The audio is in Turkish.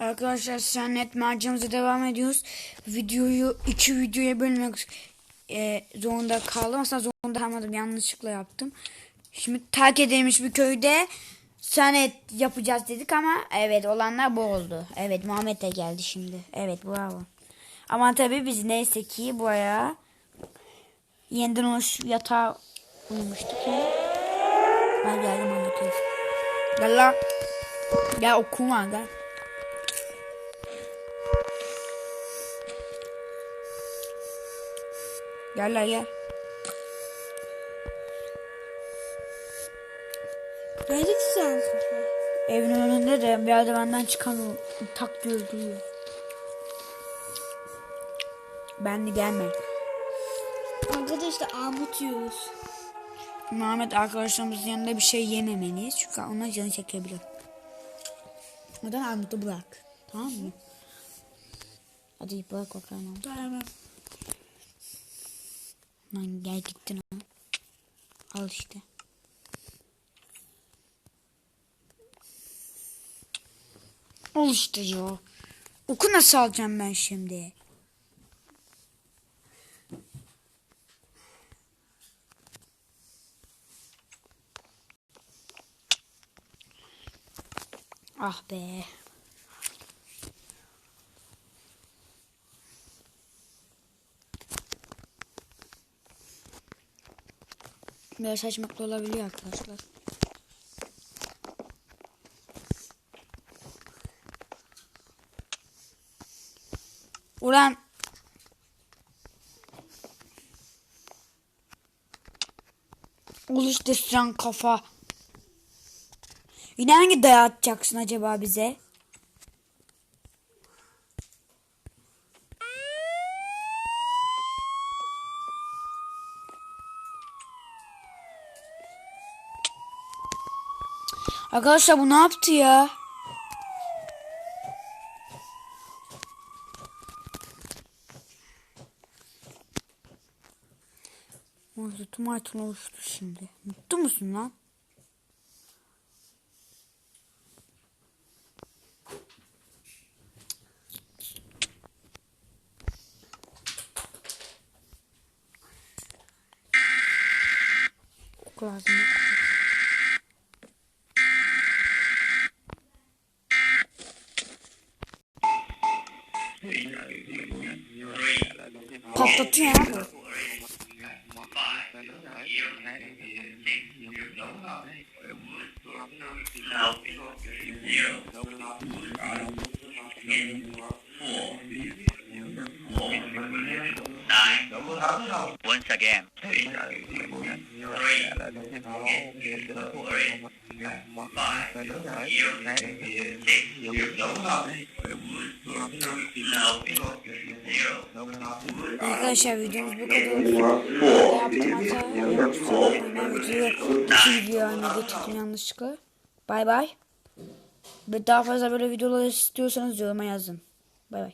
Arkadaşlar senlet mercimize devam ediyoruz. Videoyu iki videoya bölmek e, zorunda kaldım. Aslında zorunda kalmadım. Yanlışlıkla yaptım. Şimdi terk edilmiş bir köyde senet yapacağız dedik ama evet olanlar bu oldu. Evet Muhammed de geldi şimdi. Evet bravo. Ama tabii biz neyse ki buraya yeniden oluş yatağa uyumuştuk ya. Ben geldim anlatayım. Gel lan. Gel okuma gel. Gel lan gel. Nerede sen? Evin önünde de merdivenden çıkan o tak öldürüyor. Ben de gelme. Arkadaşlar armut yiyoruz. Muhammed arkadaşlarımızın yanında bir şey yememeliyiz. Çünkü onlar canı çekebilir. Neden armutu bırak. Tamam mı? Hadi bırak bakalım. armutu. Lan gel gittin ama. Al işte. Al işte ya. Oku nasıl alacağım ben şimdi? Ah be. Biraz saçmakla olabiliyor arkadaşlar. Ulan Uluş destryan kafa. Yine hangi dayağı atacaksın acaba bize? Arkadaşlar bu ne yaptı ya? Mutlu Martin oluştu şimdi. Mutlu musun lan? Oku lazım. oku. Patlatıyor abi. Once again. Arkadaşlar videomuz bu kadar olsun. Yanlışlıkla. Bay bay. Ve daha fazla böyle videolar istiyorsanız yoruma yazın. Bay bay.